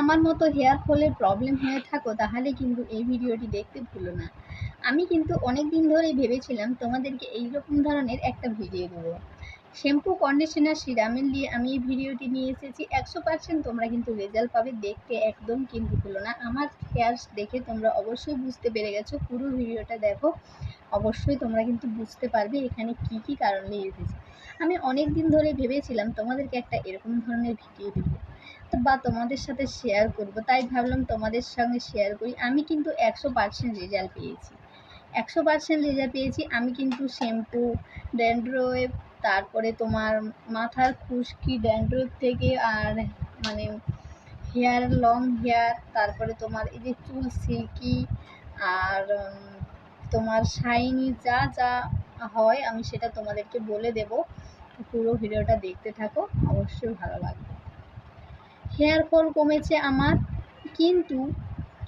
আমার মতো হেয়ার ফলের প্রবলেম হয়ে থাকো, তাহলে কিন্তু এই ভিডিওটি দেখতে ভুলো না। আমি কিন্তু অনেক দিন ধরেই ভেবেছিলাম তোমাদেরকে এই রকম ধরনের একটা ভিডিও দেবো। শ্যাম্পু, কন্ডিশনার সিরামের নিয়ে আমি এই ভিডিওটি নিয়ে এসেছি। একশো পার্সেন্ট তোমরা কিন্তু রেজাল্ট পাবে। দেখতে একদম কিন্তু ভুলো না। আমার হেয়ার দেখে তোমরা অবশ্যই বুঝতে পেরে গেছো। পুরো ভিডিওটা দেখো। অবশ্যই তোমরা কিন্তু বুঝতে পারবে এখানে কি কি কারণে এসেছে। আমি অনেক দিন ধরে ভেবেছিলাম তোমাদেরকে একটা এরকম ধরনের ভিডিও দেবো। বা তোমাদের সাথে শেয়ার করব। তাই ভাবলাম তোমাদের সঙ্গে শেয়ার করি। আমি কিন্তু একশো পার্সেন্ট রেজাল্ট পেয়েছি। একশো পার্সেন্ট রেজাল্ট পেয়েছি। আমি কিন্তু শ্যাম্পু ড্যান্ড্রয়েভ তারপরে তোমার মাথার খুশকি ড্যান্ড্রয়েভ থেকে আর মানে হেয়ার লং হেয়ার তারপরে তোমার এই যে চুল সিল্কি আর তোমার শাইনি যা যা হয়, আমি সেটা তোমাদেরকে বলে দেব। পুরো ভিডিওটা দেখতে থাকো, অবশ্যই ভালো লাগবে। হেয়ার ফল কমেছে আমার, কিন্তু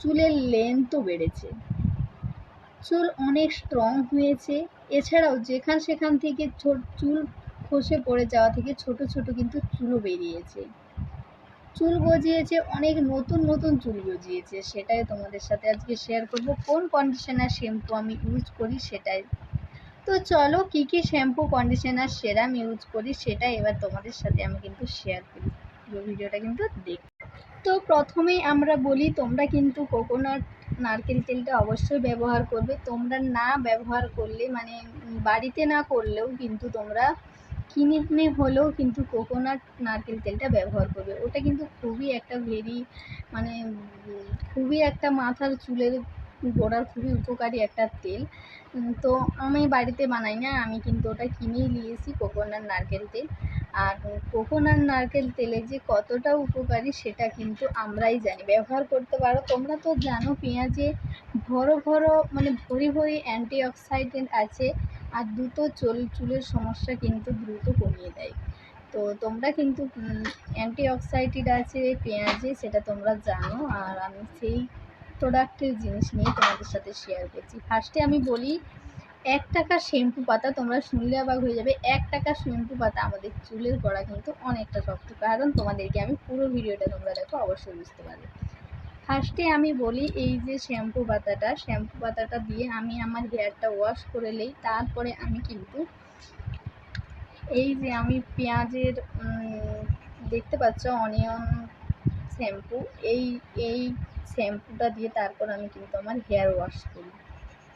চুলের লেন্থও বেড়েছে। চুল অনেক স্ট্রং হয়েছে। এছাড়াও যেখান সেখান থেকে চুল খসে পড়ে যাওয়া থেকে ছোট ছোট কিন্তু চুলও বেরিয়েছে। চুল গজিয়েছে, অনেক নতুন নতুন চুল গজিয়েছে, সেটাই তোমাদের সাথে আজকে শেয়ার করব। কোন কন্ডিশনার শ্যাম্পু আমি ইউজ করি সেটাই। তো চলো কী কী শ্যাম্পু কন্ডিশনার সেরাম ইউজ করি সেটা এবার তোমাদের সাথে আমি কিন্তু শেয়ার করি। ভিডিওটা কিন্তু দেখ। তো প্রথমেই আমরা বলি, তোমরা কিন্তু কোকোনাট নারকেল তেলটা অবশ্যই ব্যবহার করবে। তোমরা না ব্যবহার করলে মানে বাড়িতে না করলেও কিন্তু তোমরা কিনে হলেও কিন্তু কোকোনাট নারকেল তেলটা ব্যবহার করবে। ওটা কিন্তু খুবই একটা ভেরি মানে খুবই একটা মাথার চুলের গোড়ার খুবই উপকারী একটা তেল। তো আমি বাড়িতে বানাই না, আমি কিন্তু ওটা কিনেই নিয়েছি কোকোনাট নারকেল তেল। আর কোকোনাট নারকেল তেলে যে কতটা উপকারী সেটা কিন্তু আমরাই জানি। ব্যবহার করতে পারো, তোমরা তো জানো পেঁয়াজে ভরো ভরো মানে ভরি ভরি অ্যান্টি অক্সাইডেন্ট আছে, আর দ্রুত চুল, চুলের সমস্যা কিন্তু দ্রুত কমিয়ে দেয়। তো তোমরা কিন্তু অ্যান্টি অক্সাইডেন্ট আছে, পেঁয়াজে, সেটা তোমরা জানো, আর আমি সেই প্রোডাক্টের জিনিস নিয়ে তোমাদের সাথে শেয়ার করছি। ফার্স্টে আমি বলি, এক টাকা শ্যাম্পু পাতা তোমরা শুনলে অবাক হয়ে যাবে, এক টাকা শ্যাম্পু পাতা আমাদের চুলের গোড়া কিন্তু অনেকটা শক্ত, কারণ তোমাদেরকে আমি পুরো ভিডিওটা তোমরা দেখো, অবশ্যই বুঝতে পারবে। ফার্স্টে আমি বলি, এই যে শ্যাম্পু পাতাটা শ্যাম্পু পাতাটা দিয়ে আমি আমার হেয়ারটা ওয়াশ করে নিই, তারপরে আমি কিন্তু এই যে আমি পেঁয়াজের দেখতে পাচ্ছ অনিয়ন শ্যাম্পু এই এই শ্যাম্পুটা দিয়ে তারপর আমি কিন্তু আমার হেয়ার ওয়াশ করি।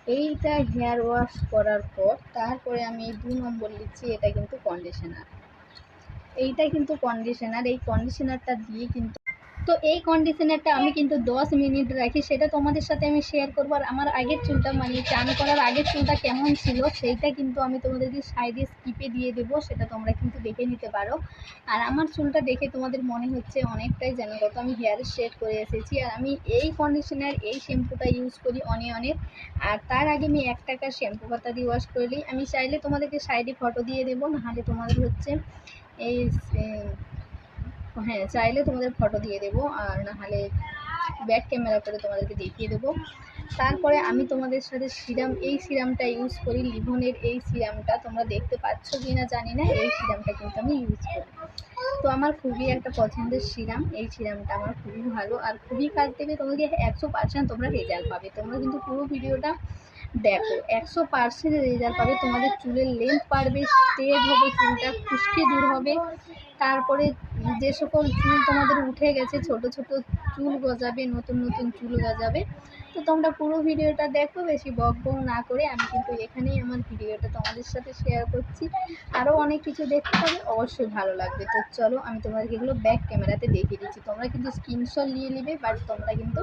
এইটা হেয়ার ওয়াশ করার পর তারপরে আমি এই দু নম্বর নিচ্ছি এটা কিন্তু কন্ডিশনার এইটা কিন্তু কন্ডিশনার এই কন্ডিশনারটা দিয়ে কিন্তু তো এই কন্ডিশনারটা আমি কিন্তু দশ মিনিট রাখি, সেটা তোমাদের সাথে আমি শেয়ার করব। আর আমার আগের চুলটা মানে চান করার আগের চুলটা কেমন ছিল, সেইটা কিন্তু আমি তোমাদেরকে সাইডে স্কিপে দিয়ে দেবো, সেটা তোমরা কিন্তু দেখে নিতে পারো। আর আমার চুলটা দেখে তোমাদের মনে হচ্ছে অনেকটাই যেন কত আমি হেয়ারে সেট করে এসেছি। আর আমি এই কন্ডিশনার এই শ্যাম্পুটা ইউজ করি অনিয়নের আর তার আগে আমি এক টাকার শ্যাম্পু পাতা দিয়ে ওয়াশ করে নিই। আমি চাইলে তোমাদেরকে সাইডে ফটো দিয়ে দেবো, নাহলে তোমাদের হচ্ছে এই হ্যাঁ চাইলে তোমাদের ফটো দিয়ে দেবো, আর নাহলে ব্যাক ক্যামেরা করে তোমাদেরকে দেখিয়ে দেবো। তারপরে আমি তোমাদের সাথে সিরাম, এই সিরামটা ইউজ করি লিভনের এই সিরামটা। তোমরা দেখতে পাচ্ছ কি না জানি না, এই সিরামটা কিন্তু আমি ইউজ করি। তো আমার খুবই একটা পছন্দের সিরাম, এই সিরামটা আমার খুবই ভালো। আর খুবই কাজ দেবে তোমাকে একশো পার্সেন্ট তোমরা রেজাল্ট পাবে। তোমরা কিন্তু পুরো ভিডিওটা দেখো, একশো পার্সেন্ট রেজাল্ট পাবে। তোমাদের চুলের লেন্থ বাড়বে স্ট্রেট হবে, চুলটা খুশকি দূর হবে। তারপরে যে সকল চুল তোমাদের উঠে গেছে, ছোট ছোট চুল গজাবে, নতুন নতুন চুল গজাবে। তো তোমরা পুরো ভিডিওটা দেখো, বেশি বক বক না করে। আমি কিন্তু এখানেই আমার ভিডিওটা তোমাদের সাথে শেয়ার করছি। আরও অনেক কিছু দেখতে পাবে, অবশ্যই ভালো লাগবে। তো চলো, আমি তোমাদেরকে এগুলো ব্যাক ক্যামেরাতে দেখিয়ে দিচ্ছি। তোমরা কিন্তু স্ক্রিনশট নিয়ে নেবে বাট তোমরা কিন্তু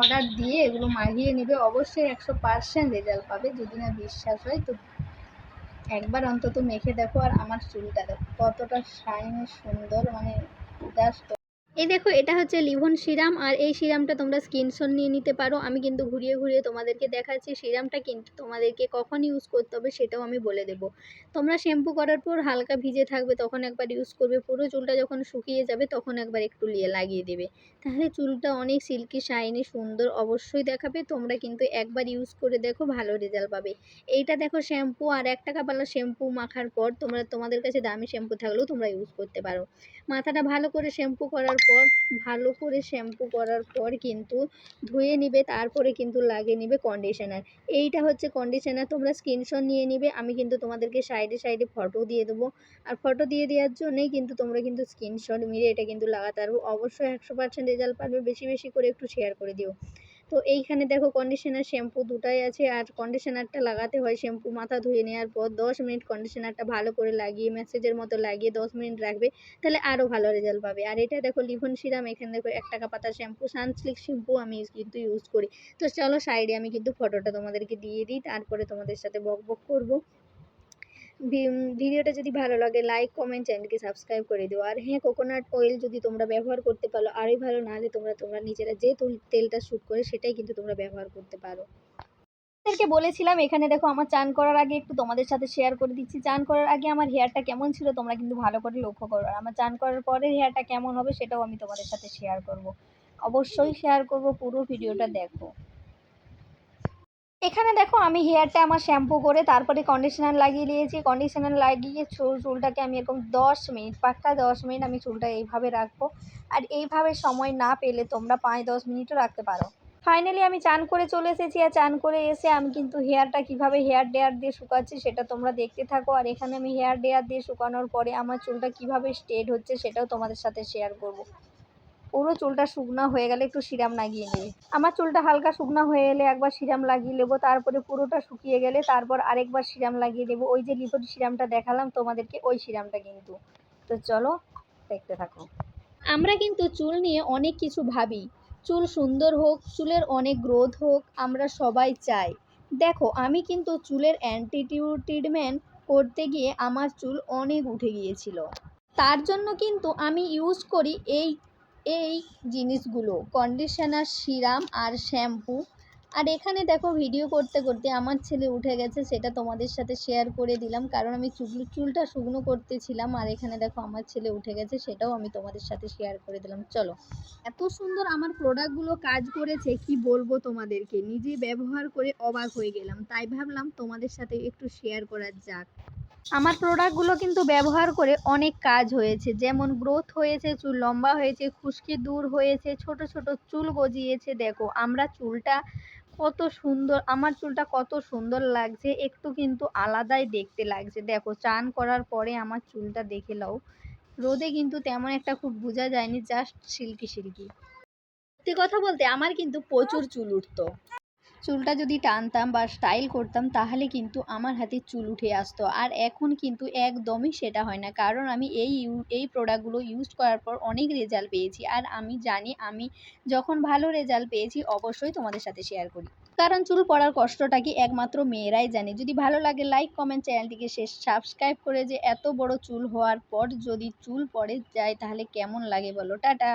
অর্ডার দিয়ে এগুলো মাগিয়ে নেবে। অবশ্যই একশো পার্সেন্ট রেজাল্ট পাবে, যদি না বিশ্বাস হয়। তো একবার অন্তত মেখে দেখো আর আমার চুলটা দেখো। কতটা শাইন সুন্দর মানে জাস্ট এই দেখো, এটা হচ্ছে লিভন সিরাম, আর এই সিরামটা তোমরা স্ক্রিনশট নিয়ে নিতে পারো। আমি কিন্তু ঘুরিয়ে ঘুরিয়ে তোমাদেরকে দেখাচ্ছি, সিরামটা কিন্তু তোমাদেরকে কখন ইউজ করতে হবে সেটাও আমি বলে দেবো। তোমরা শ্যাম্পু করার পর হালকা ভিজে থাকবে, তখন একবার ইউজ করবে। পুরো চুলটা যখন শুকিয়ে যাবে, তখন একবার একটু লিয়ে লাগিয়ে দেবে। তাহলে চুলটা অনেক সিল্কি শাইনি সুন্দর অবশ্যই দেখাবে। তোমরা কিন্তু একবার ইউজ করে দেখো, ভালো রেজাল্ট পাবে। এইটা দেখো শ্যাম্পু আর এক টাকা পাল্লা শ্যাম্পু মাখার পর তোমরা, তোমাদের কাছে দামি শ্যাম্পু থাকলেও তোমরা ইউজ করতে পারো। মাথাটা ভালো করে শ্যাম্পু করার পর ভালো করে শ্যাম্পু করার পর কিন্তু ধুয়ে নিবে, তারপরে কিন্তু লাগিয়ে নিবে কন্ডিশনার এইটা হচ্ছে কন্ডিশনার তোমরা স্ক্রিনশট নিয়ে নিবে, আমি কিন্তু তোমাদেরকে সাইডে সাইডে ফটো দিয়ে দেবো। আর ফটো দিয়ে দেওয়ার জন্যেই কিন্তু তোমরা কিন্তু স্ক্রিনশট মিলে এটা কিন্তু লাগাতে পারব। অবশ্যই একশো পার্সেন্ট রেজাল্ট পারবে বেশি বেশি করে একটু শেয়ার করে দিও। তো এইখানে দেখো কন্ডিশনার শ্যাম্পু দুটাই আছে আর কন্ডিশনারটা লাগাতে হয় শ্যাম্পু মাথা ধুয়ে নেওয়ার পর দশ মিনিট কন্ডিশনারটা ভালো করে লাগিয়ে ম্যাসেজের মতো লাগিয়ে দশ মিনিট রাখবে, তাহলে আরও ভালো রেজাল্ট পাবে। আর এটা দেখো লিভন সিরাম, এখানে দেখো এক টাকা পাতা শ্যাম্পু সানসিল্ক শ্যাম্পু আমি কিন্তু ইউজ করি। তো চলো সাইডে আমি কিন্তু ফটোটা তোমাদেরকে দিয়ে দিই, তারপরে তোমাদের সাথে বক বক করব। ভিডিওটা যদি ভালো লাগে লাইক কমেন্ট চ্যানেলকে সাবস্ক্রাইব করে দিও। আর হ্যাঁ কোকোনাট অয়েল যদি তোমরা ব্যবহার করতে পারো, আরোই ভালো, না হলে তোমরা তোমরা নিজেরা যে তেলটা শ্যুট করে সেটাই কিন্তু তোমরা ব্যবহার করতে পারো। আপনাদেরকে বলেছিলাম, এখানে দেখো আমার চান করার আগে একটু তোমাদের সাথে শেয়ার করে দিচ্ছি। চান করার আগে আমার হেয়ারটা কেমন ছিল তোমরা কিন্তু ভালো করে লক্ষ্য করো। আর আমার চান করার পরে হেয়ারটা কেমন হবে সেটাও আমি তোমাদের সাথে শেয়ার করব। অবশ্যই শেয়ার করব, পুরো ভিডিওটা দেখো। এখানে দেখো আমি হেয়ারটা আমার শ্যাম্পু করে তারপরে কন্ডিশনার লাগিয়ে দিয়েছি। কন্ডিশনার লাগিয়ে চুল চুলটাকে আমি এরকম দশ মিনিট, পাক্কা দশ মিনিট আমি চুলটা এইভাবে রাখব। আর এইভাবে সময় না পেলে তোমরা পাঁচ দশ মিনিটও রাখতে পারো। ফাইনালি আমি চান করে চলে এসেছি আর চান করে এসে আমি কিন্তু হেয়ারটা কীভাবে হেয়ার ডেয়ার দিয়ে শুকাচ্ছি সেটা তোমরা দেখতে থাকো। আর এখানে আমি হেয়ার ডেয়ার দিয়ে শুকানোর পরে আমার চুলটা কীভাবে স্ট্রেট হচ্ছে সেটাও তোমাদের সাথে শেয়ার করব। পুরো চুলটা শুকনো হয়ে গেলে একটু সিরাম লাগিয়ে নেবে। আমার চুলটা হালকা শুকনো হয়ে এলে একবার সিরাম লাগিয়ে নেব, তারপরে পুরোটা শুকিয়ে গেলে তারপর আরেকবার সিরাম লাগিয়ে দেবো ওই যে লিপোটি সিরামটা দেখালাম, তোমাদেরকে ওই সিরামটা কিন্তু। তো চলো, দেখতে থাকো। আমরা কিন্তু চুল নিয়ে অনেক কিছু ভাবি। চুল সুন্দর হোক, চুলের অনেক গ্রোথ হোক, আমরা সবাই চাই। দেখো, আমি কিন্তু চুলের অ্যান্টিটিউ ট্রিটমেন্ট করতে গিয়ে আমার চুল অনেক উঠে গিয়েছিল। তার জন্য কিন্তু আমি ইউজ করি এই এই জিনিসগুলো কন্ডিশনার সিরাম আর শ্যাম্পু আর এখানে দেখো ভিডিও করতে করতে আমার ছেলে উঠে গেছে, সেটা তোমাদের সাথে শেয়ার করে দিলাম। কারণ আমি চুল, চুলটা শুকনো করতেছিলাম, আর এখানে দেখো আমার ছেলে উঠে গেছে, সেটাও আমি তোমাদের সাথে শেয়ার করে দিলাম। চলো। এত সুন্দর আমার প্রোডাক্টগুলো কাজ করেছে, কি বলব তোমাদেরকে? নিজে ব্যবহার করে অবাক হয়ে গেলাম। তাই ভাবলাম তোমাদের সাথে একটু শেয়ার করার যাক। আমার প্রোডাক্টগুলো কিন্তু ব্যবহার করে অনেক কাজ হয়েছে। যেমন গ্রোথ হয়েছে, চুল লম্বা হয়েছে, খুশকি দূর হয়েছে, ছোট ছোট চুল গজিয়েছে। দেখো, আমরা চুলটা কত সুন্দর, আমার চুলটা কত সুন্দর লাগছে, একটু কিন্তু আলাদাই দেখতে লাগছে। দেখো, চান করার পরে আমার চুলটা দেখে নাও। রোদে কিন্তু তেমন একটা খুব বোঝা যায়নি জাস্ট সিল্কি সিল্কি। সত্যি কথা বলতে, আমার কিন্তু প্রচুর চুল উঠতো। চুলটা যদি টানতাম বা স্টাইল করতাম, তাহলে কিন্তু আমার হাতে চুল উঠে আসতো। আর এখন কিন্তু একদমই সেটা হয় না। কারণ আমি এই এই প্রোডাক্টগুলো ইউজ করার পর অনেক রেজাল্ট পেয়েছি। আর আমি জানি, আমি যখন ভালো রেজাল্ট পেয়েছি, অবশ্যই তোমাদের সাথে শেয়ার করি। কারণ চুল পড়ার কষ্টটা কি একমাত্র মেয়েরাই জানে। যদি ভালো লাগে লাইক কমেন্ট চ্যানেলটিকে শেষ সাবস্ক্রাইব করে যে, এত বড় চুল হওয়ার পর যদি চুল পড়ে যায়, তাহলে কেমন লাগে বলো? টাটা!